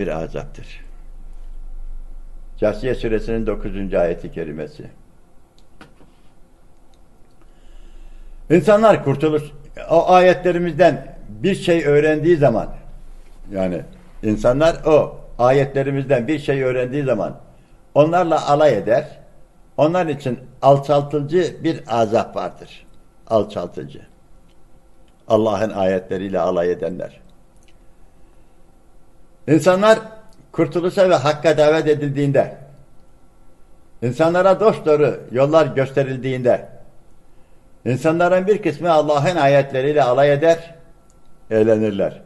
bir azaptır. Câsiye suresinin 9. ayeti kerimesi. İnsanlar kurtuluş o ayetlerimizden bir şey öğrendiği zaman yani insanlar o ayetlerimizden bir şey öğrendiği zaman onlarla alay eder. Onlar için alçaltıcı bir azap vardır. Alçaltıcı. Allah'ın ayetleriyle alay edenler. İnsanlar kurtuluşa ve hakka davet edildiğinde, insanlara dost doğru yollar gösterildiğinde, insanların bir kısmı Allah'ın ayetleriyle alay eder, eğlenirler.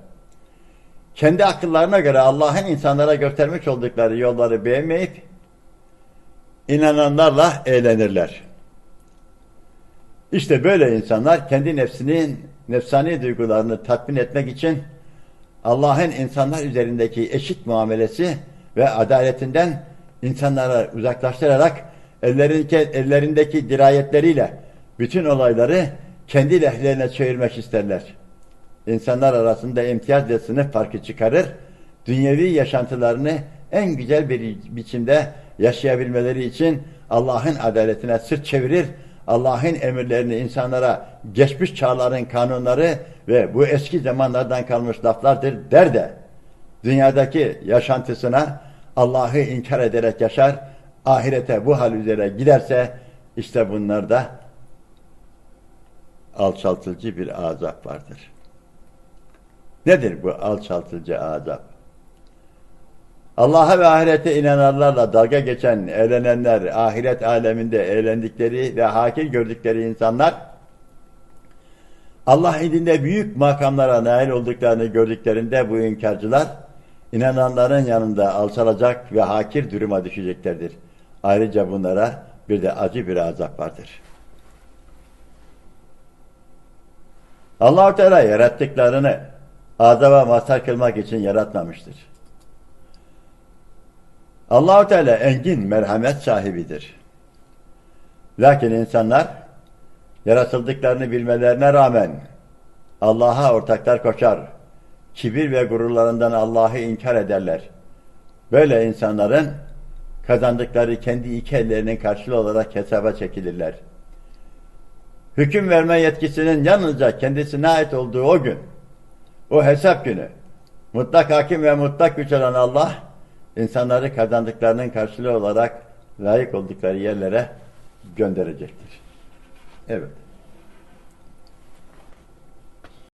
Kendi akıllarına göre Allah'ın insanlara göstermiş oldukları yolları beğenmeyip, inananlarla eğlenirler. İşte böyle insanlar kendi nefsinin nefsani duygularını tatmin etmek için Allah'ın insanlar üzerindeki eşit muamelesi ve adaletinden insanlara uzaklaştırarak ellerindeki, ellerindeki dirayetleriyle bütün olayları kendi lehlerine çevirmek isterler. İnsanlar arasında imtiyaz ve sınıf farkı çıkarır, dünyevi yaşantılarını en güzel bir biçimde yaşayabilmeleri için Allah'ın adaletine sırt çevirir, Allah'ın emirlerini insanlara geçmiş çağların kanunları ve bu eski zamanlardan kalmış laflardır der de dünyadaki yaşantısına Allah'ı inkar ederek yaşar, ahirete bu hal üzere giderse işte bunlarda alçaltıcı bir azap vardır. Nedir bu alçaltıcı azap? Allah'a ve ahirete inananlarla dalga geçen, eğlenenler, ahiret aleminde eğlendikleri ve hakir gördükleri insanlar, Allah indinde büyük makamlara nail olduklarını gördüklerinde bu inkarcılar, inananların yanında alçalacak ve hakir duruma düşeceklerdir. Ayrıca bunlara bir de acı bir azap vardır. Allah-u Teala yarattıklarını azaba mazhar kılmak için yaratmamıştır. Allahu Teala engin merhamet sahibidir. Lakin insanlar yaratıldıklarını bilmelerine rağmen Allah'a ortaklar koşar, kibir ve gururlarından Allah'ı inkar ederler. Böyle insanların kazandıkları kendi iki ellerinin karşılığı olarak hesaba çekilirler. Hüküm verme yetkisinin yalnızca kendisine ait olduğu o gün, o hesap günü, mutlak hakim ve mutlak güç olan Allah, insanları kazandıklarının karşılığı olarak layık oldukları yerlere gönderecektir. Evet.